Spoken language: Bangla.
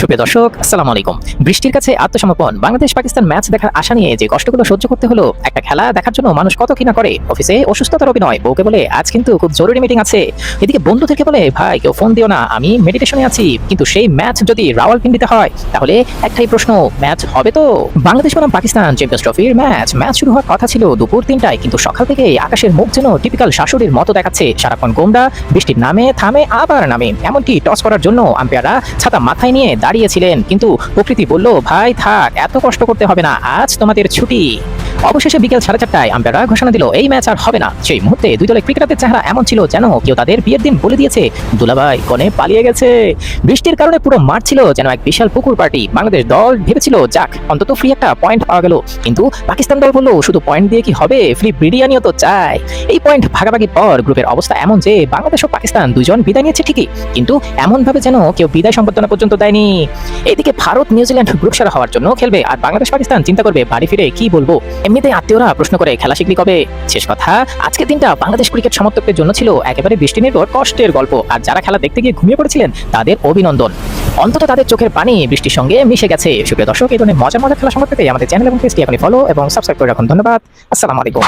সুপ্রিয় দর্শক, আসসালামু আলাইকুম। বৃষ্টির কাছে আত্মসমর্পণ, বাংলাদেশ পাকিস্তান ম্যাচ দেখার আশা নিয়ে যে কষ্টগুলো সহ্য করতে হলো, একটা খেলা দেখার জন্য মানুষ কত কিনা করে। অফিসে অসুস্থতার অভিনয়, বউকে বলে, আজ কিন্তু খুব জরুরি মিটিং আছে। এদিকে বন্ধুদেরকে বলে, ভাই, কেউ ফোন দিও না, আমি মেডিটেশনে আছি। কিন্তু সেই ম্যাচ যদি রাওয়ালপিন্ডিতে হয়, তাহলে একটাই প্রশ্ন, ম্যাচ হবে তো? বাংলাদেশ বনাম পাকিস্তান চ্যাম্পিয়ন্স ট্রফির ম্যাচ ম্যাচ শুরু হওয়ার কথা ছিল দুপুর তিনটায়, কিন্তু সকাল থেকে আকাশের মুখ যেন টিপিক্যাল শাশুড়ির মতো দেখাচ্ছে। সারাক্ষণ গোমরা, বৃষ্টির নামে থামে, আবার নামে। এমনকি টস করার জন্য আম্পায়াররা ছাতা মাথায় নিয়ে দাঁড়িয়েছিলেন কিন্তু প্রকৃতি বলল ভাই থাক এত কষ্ট করতে হবে না আজ তোমাদের ছুটি। অবশেষে বিকেল সাড়ে চারটায় আম্পায়াররা ঘোষণা দিল, এই ম্যাচ আর হবে না। সেই মুহূর্তে দুই দলের ক্রিকেটারদের চেহারা এমন ছিল যেন কেউ তাদের বিয়ের দিন বলে দিয়েছে, দুলাভাই, কনে পালিয়ে গেছে। বৃষ্টির কারণে পুরো মাঠ ছিল যেন এক বিশাল পুকুর পার্টি বাংলাদেশ দল ভেবেছিল, যাক, অন্তত ফ্রি একটা পয়েন্ট পাওয়া গেল। কিন্তু পাকিস্তান দল বলল, শুধু পয়েন্ট দিয়ে কি হবে? ফ্রি বিরিয়ানিও তো চায় এই পয়েন্ট ভাগাভাগির পর গ্রুপের অবস্থা এমন যে বাংলাদেশ ও পাকিস্তান দুজন বিদায় নিয়েছে ঠিকই, কিন্তু এমন ভাবে যেন কেউ বিদায় সম্বর্ধনা পর্যন্ত দেয়নি। এদিকে ভারত নিউজিল্যান্ড গ্রুপ সেরা হওয়ার জন্য খেলবে, আর বাংলাদেশ পাকিস্তান চিন্তা করবে বাড়ি ফিরে কি বলব? এমনিতে আত্মীয়রা প্রশ্ন করে, খেলা শিখলি কবে? শেষ কথা, আজকের দিনটা বাংলাদেশ ক্রিকেট সমর্থকদের জন্য ছিল একেবারে বৃষ্টি নির্ভর কষ্টের গল্প। আর যারা খেলা দেখতে গিয়ে ঘুমিয়ে পড়েছিলেন, তাদের অভিনন্দন। অন্তত তাদের চোখের পানি বৃষ্টির সঙ্গে মিশে গেছে। সুপ্রিয় দর্শক, এই ধরনের মজা মজা খেলা সম্পর্কে আমাদের চ্যানেল এবং আপনি ফলো এবং সাবস্ক্রাইব করে রাখুন। ধন্যবাদ। আসসালামু আলাইকুম।